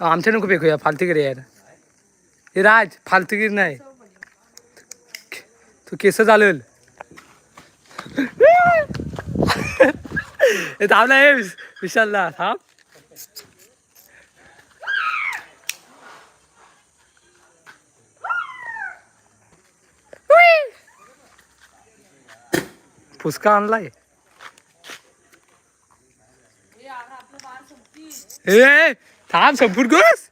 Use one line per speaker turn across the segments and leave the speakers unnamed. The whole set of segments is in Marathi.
आमच्या नको फेकूया फालतूगिरी यार. हे राज फालतूगिरी नाही. तू केस चालेल हे थांबला हे विश- विशालला थांब. फुसका आणलाय. ए थांब संपूट गोस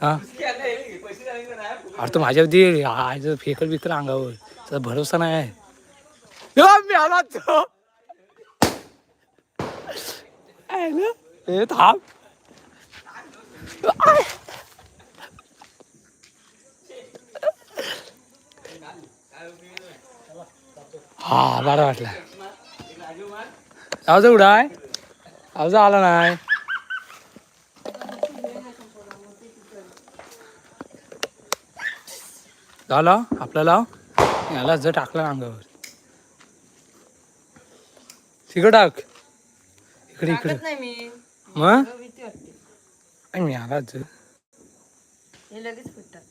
हा अरे तो माझ्या दे आज फेकल बिकल अंगावर. त्याचा भरोसा नाही आहे. मी थांब. हा बरं वाटलं. आवाज उडा आहे? आवाज आला नाही. झाला? आपला लाव याला जर टाकला अंगावर. तिकडं टाक. इकडे इकडे. मग? मी जर
हे लगेच फुटतात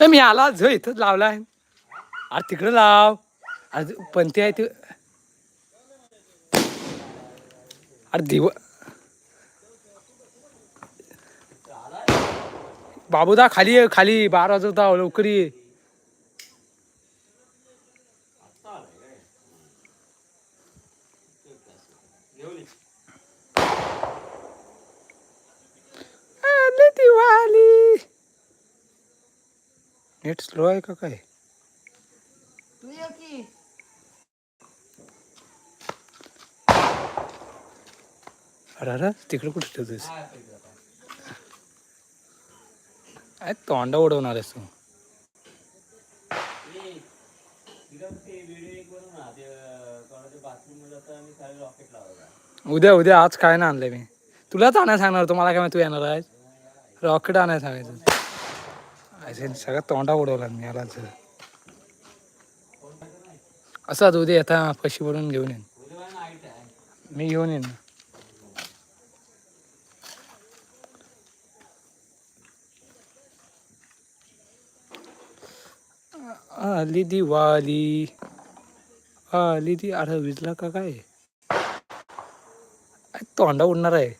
नाही मी आला झ इथंच लावलाय अरे तिकडे लाव. अरे पंथी आहे ते. अरे दिव बाबूदा खाली ये खाली. बारा वाजवता लवकर ये आली दिवाळी नेट स्लो आहे का काय?
तू ये की.
अरे अरे तिकडे कुठे ठेवतोस काय तोंडा उडवणार आहेस तू. उद्या उद्या आज काय ना आणलंय मी. तुलाच आणायला सांगणार होतो मला काय माहिती तू येणार आहे रॉकेट आणायला सांगायचं. असे सगळं तोंडा उडवला मी याला असा असं आता उद्या येता कशी पडून घेऊन येईन. मी घेऊन येईन. आली दिवाळी आली दी अरे विजला का काय? तोंडा उडणार आहे.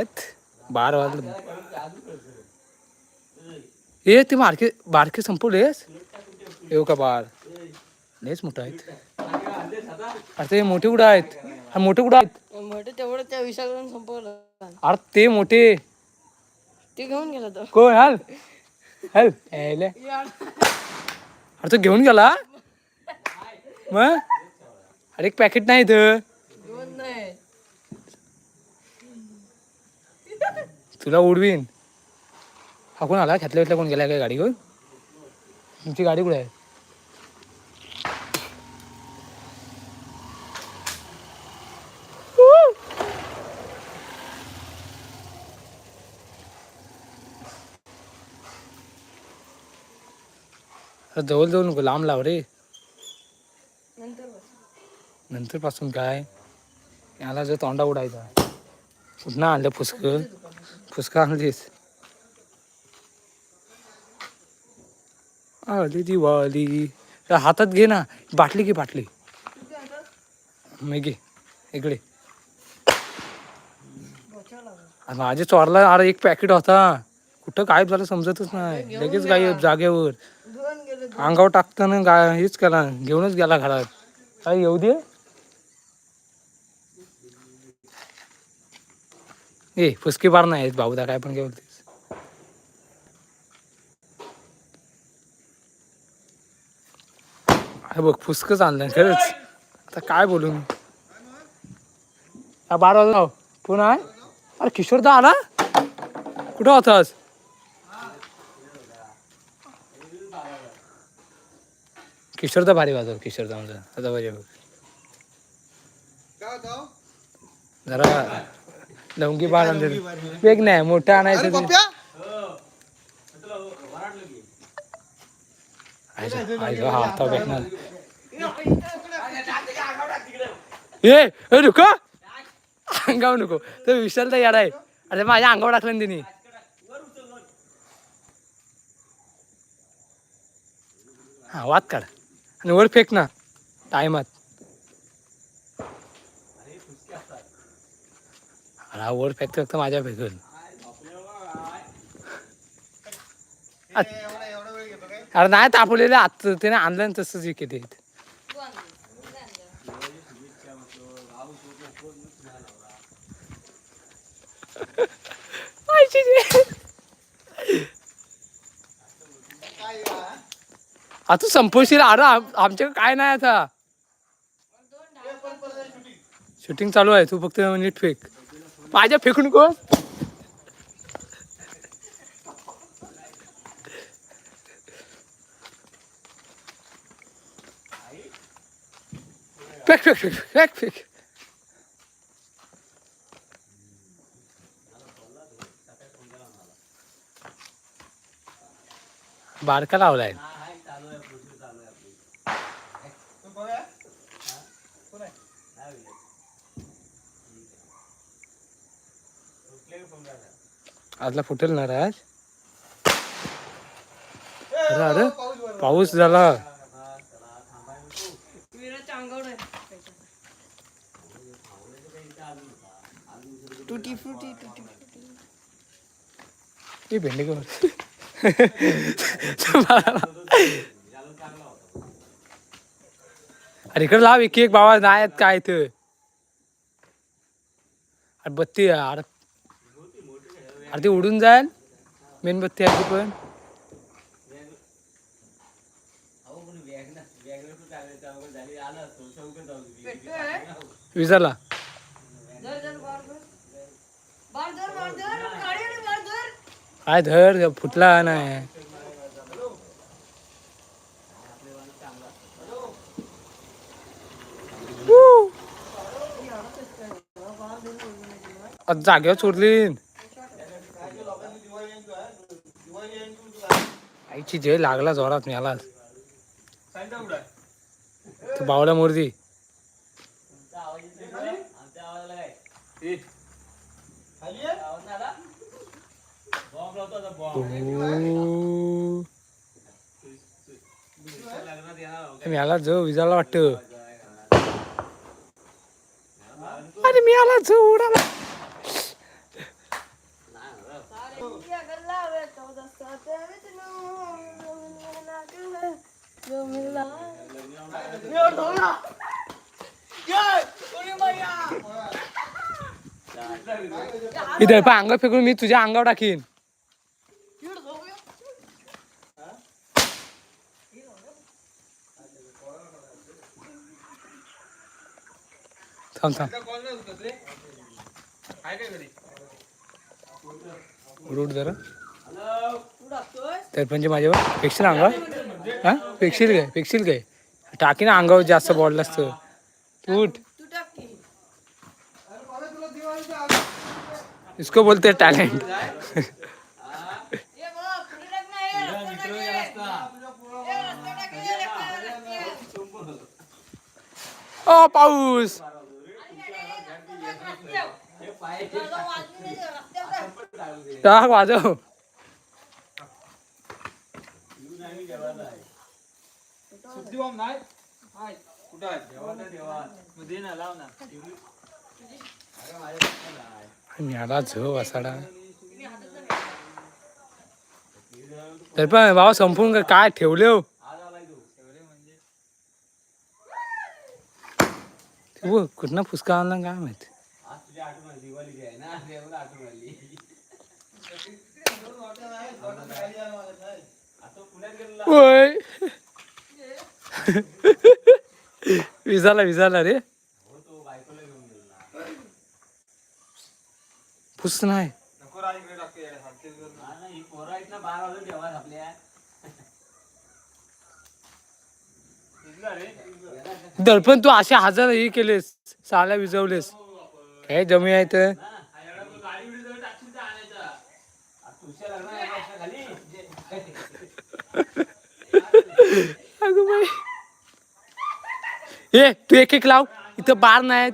एत बार वाजलं. ए ते मार्के बारके संपवलेस येऊ का बार लयच मोठं आहेत. अरे ते मोठे कुठं आहेत? हा मोठे कुठं आहेत?
मोठे तेवढं त्या विषयाकडून संपवलं.
अरे ते मोठे.
ते घेऊन गेला तो.
कोण? हल. हल. यायले अरे तो घेऊन गेला? मग? अरे एक पॅकेट नाही इथं.
घेऊन नाही.
तुला उडवीन. हा कोण आला खेतल्या वेतल्या कोण गेला काय गाडी घेऊन? तुमची गाडी कुठे आहे? जवळ जवळ नको लांब लाव रे.
नंतर
पासून काय? याला जर तोंडा उडायचा. कुठनं आणलं फुसकं. फुसका आणलीस. आली दिवाळी हातात घे ना. बाटली की बाटली. मी घे. इकडे. माझे चोरला. अरे एक पॅकेट होता. कुठं गायब झालं समजतच नाही. लगेच गायब जागेवर. अंगावर टाकताना गा हेच केला. घेऊनच गेला घरात. काय येऊ दे. ए फुसकी बार नाही आहेत. भाऊदा काय पण घेऊन अरे बघ फुसकच आणलं खरंच. आता काय बोलू मी? हा बारा वाजता पुन्हा आहे? अरे किशोरदा आला? कुठं होतास? किशोरचा भारी वाजव किशोरचा माझा आता बरे बघ? जरा लवंगी बाळ आणते. वेग नाही मोठं आणायचं ते.
पप्प्या
आयचं- आयचं हा आता भेटणार नको अंगावर नको. तो विशाल तर याडा आहे अरे माझ्या अंगावर टाकलं ना तिने. हा वाद काढ. आणि वर फेक ना. टायमात. अरे हा वर फेकतो फक्त माझ्या फेकल
एवढा एवढा वेळ घेतो काय
अरे नाही तापवलेलं आत त्याने आणलं तसंच विकेट
काय हा?
आ तू संपवशील अरे आम- आमच्याकडे काय नाही आता. शूटिंग चालू आहे तू फक्त नीट फेक. माझ्या फेकून कोण? फेक फेक फेक बारका लावलाय. आजला फुटेल ना राज? अरे अरे
पाऊस
झाला
विराच्या अंगावर आहे तुटी फ्रुटी तुटी फ्रुटी
ही भेंडी कवर अरे इकडे लाव एक एक बाबा नाही आहेत काय ते अरे बत्ती अरे. अरे ती उडून जाईल मेणबत्ती आहे ती पण.
पेटतोय
काय धर फुटला नाही. जागेवर चोरली आईची जे लागला जोरात मला तू बावड्या मूर्ती आवाज मिळाला
साईडला उडा.
तू बावला मूर्ती
खाली आहे?
मिळाला जो विजाला वाटत अरे मिळाला जो उडाला
इंडिया गल्ला वे चौदह साते विच नो मिलना के जो मिलना यो ढोला ये कोणी मैया
इधर पण अंग फेकून मी तुझ्या अंगावर टाकीन
किड हो गया
थांब थांब
इथं फेकून मी तुझ्या अंगावर टाकीन थांब थांब।
रूट जरा। तर म्हणजे माझ्यावर पेक्षील अंगावर हा? पेक्षील काय? पेक्षील काय? टाकी ना अंगावर जास्त बॉल असतं. तूट उठ
तू टाक की
अरे बाबा, तुला दिवाळीच्या आधी-
इसको बोलते टॅलेंट
ये बाबा पुढे टाक ना ये रस्ता टाक ये. ये रस्ता टाक ये, रस्ता, रस्ता.
ओ पाऊस
माझा वाजून दे, रस्त्यावर टाक.
टाक वाजव
सुट्टी बॉम्ब नाही? आहे. कुठं आहे? मग दे ना, लाव ना.
मिळाला झ वासाडा तर पण बाबा संपून काय- काय ठेवले हो ते बघ, कुठनं फुसका आणला काय माहीत ओय विजाला विजाला रे फुस नाही।
दडपण
दर्पण तू असे हजार हे केलेस साला विजवलेस. काय जमी आहे तर ए तू एक एक लाव. इथं बार नाहीत.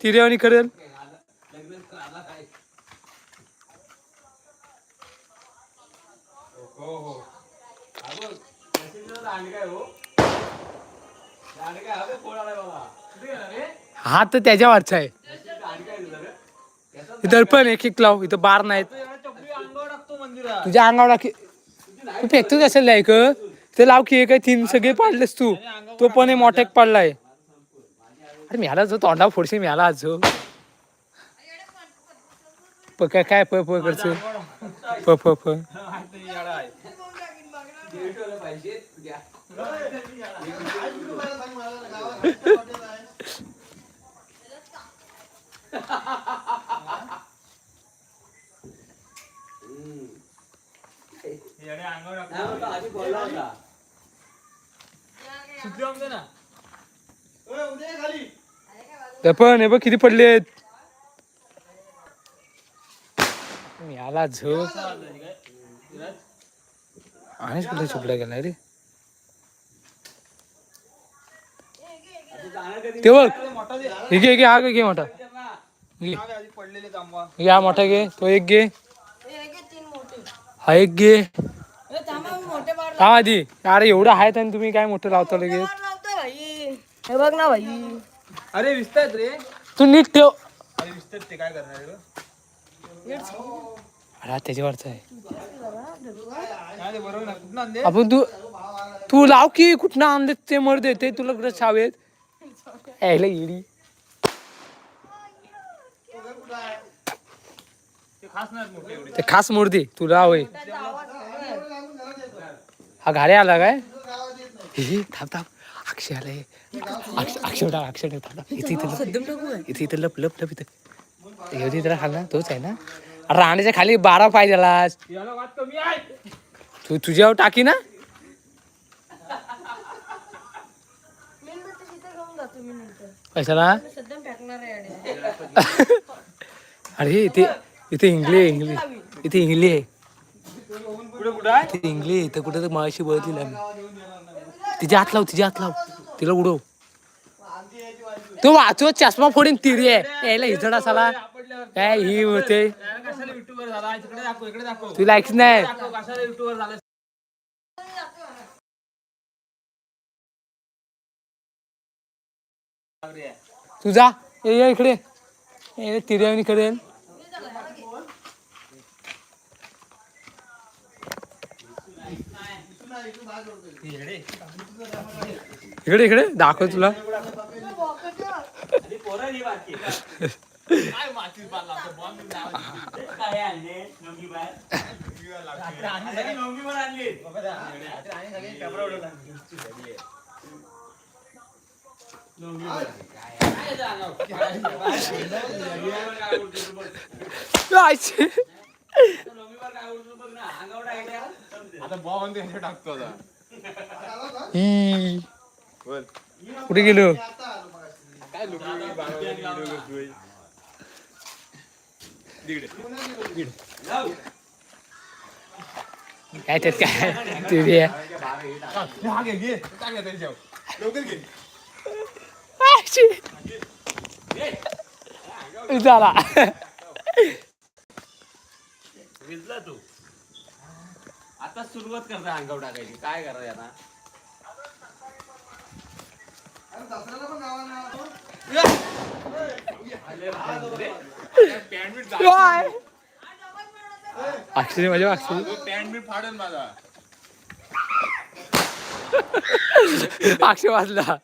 तिरेवणी करेल.
हो हो.
हा तर त्याच्यावरचा आहे. इथं दर्पण एक एक लाव इथं बार नाहीत. तुझ्या अंगावर की तू फेकतोच असेल लायक ते लाव की काय तीन सगळे पाडलेस तू. तो पण हे मोठ्याक पाडलाय. अरे म्याला जो तोंडा फोडशी म्याला आज जो प काय काय प प करतो
ना.
पण हे बघ किती पडलेत. म्याला झो आणि कुठे चुकला गेला रे? ते बघ.
मोठा दे
हे घे घे हा घे मोठा. घे. हा मोठा घे तो एक घे.
हे घे तीन मोठे
हा एक घे. हा आधी. अरे एवढं आहेत आणि तुम्ही काय मोठं लावता लगेच?
हे बघ ना भाई.
अरे विसतात रे.
तू नीट ठेव.
अरे ते काय करणार आहे?
अरे त्याच्यावरचा आहे. आपण तू तू लाव की कुठनं आणले ते मर देते तुला कुठं छावेत? यायला इडी.
ते खास
मूर्ती तुला होय. हा गाड्या आला काय? हे हे, थांब थांब. अक्षय आलाय अक्षय अक्षय उडा, अक्षय थांब. इथे इथे लप. इथे इथे लप लप लप इथे. येऊ दे त्याला खाल ना तोच आहे ना. राहण्याच्या खाली बारा
आहे.
तू तुझ्यावर टाकी ना. कशाला. अरे इथे इथे इंगली इंगली. इथे इंगली आहे. इंगली. इथं कुठं तर माशी बघितली आम्ही. तिच्या हात लाव तिच्या हात लाव. तिला उडव. तो वाचव चष्मा फोडीन तिरी आहे. यायला हिजडा साला काय ही होते?
इकडे
तुला ऐकत नाही. तुझा ये ये इकडे. ये तिर्यावणी करेल इकडे इकडे दाखव तुला.
आता बॉम्ब त्याच्या टाकतो आता
ई.
बोल
कुठे गेलो
काय लोक
काय त्यात काय. झाला.
भिजला तू. आता सुरुवात करता अंगावर टाकायची. काय करायचं आता?
काय अक्षरी माझ्या अक्षरी
फाडेल माझा
अक्षय वाजला